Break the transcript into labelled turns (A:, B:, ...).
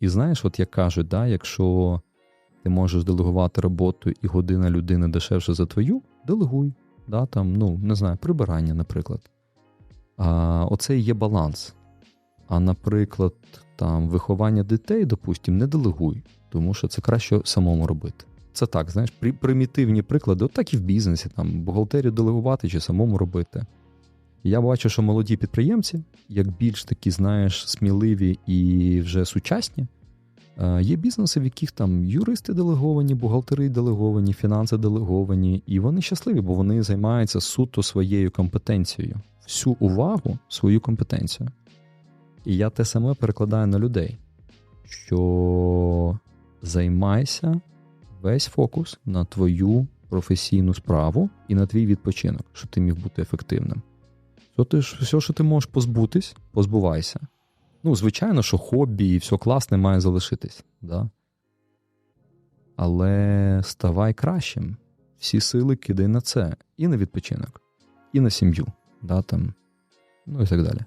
A: І знаєш, от як кажуть, да, якщо ти можеш делегувати роботу і година людини дешевше за твою, делегуй. Да, там, ну, не знаю, прибирання, наприклад. А, Оце і є баланс. А, наприклад, там виховання дітей, допустим, не делегуй, тому що це краще самому робити. Це так, знаєш, при, примітивні приклади, от так і в бізнесі, там бухгалтерію делегувати чи самому робити. Я бачу, що молоді підприємці, як більш такі, знаєш, сміливі і вже сучасні, е, є бізнеси, в яких там юристи делеговані, бухгалтери делеговані, фінанси делеговані, і вони щасливі, бо вони займаються суто своєю компетенцією, всю увагу свою компетенцію. І я те саме перекладаю на людей, що займайся весь фокус на твою професійну справу і на твій відпочинок, щоб ти міг бути ефективним. То ти ж все, що ти можеш позбутись, позбувайся. Ну, звичайно, що хобі і все класне має залишитись, да? але ставай кращим. Всі сили кидай на це і на відпочинок, і на сім'ю, да, там, ну і так далі.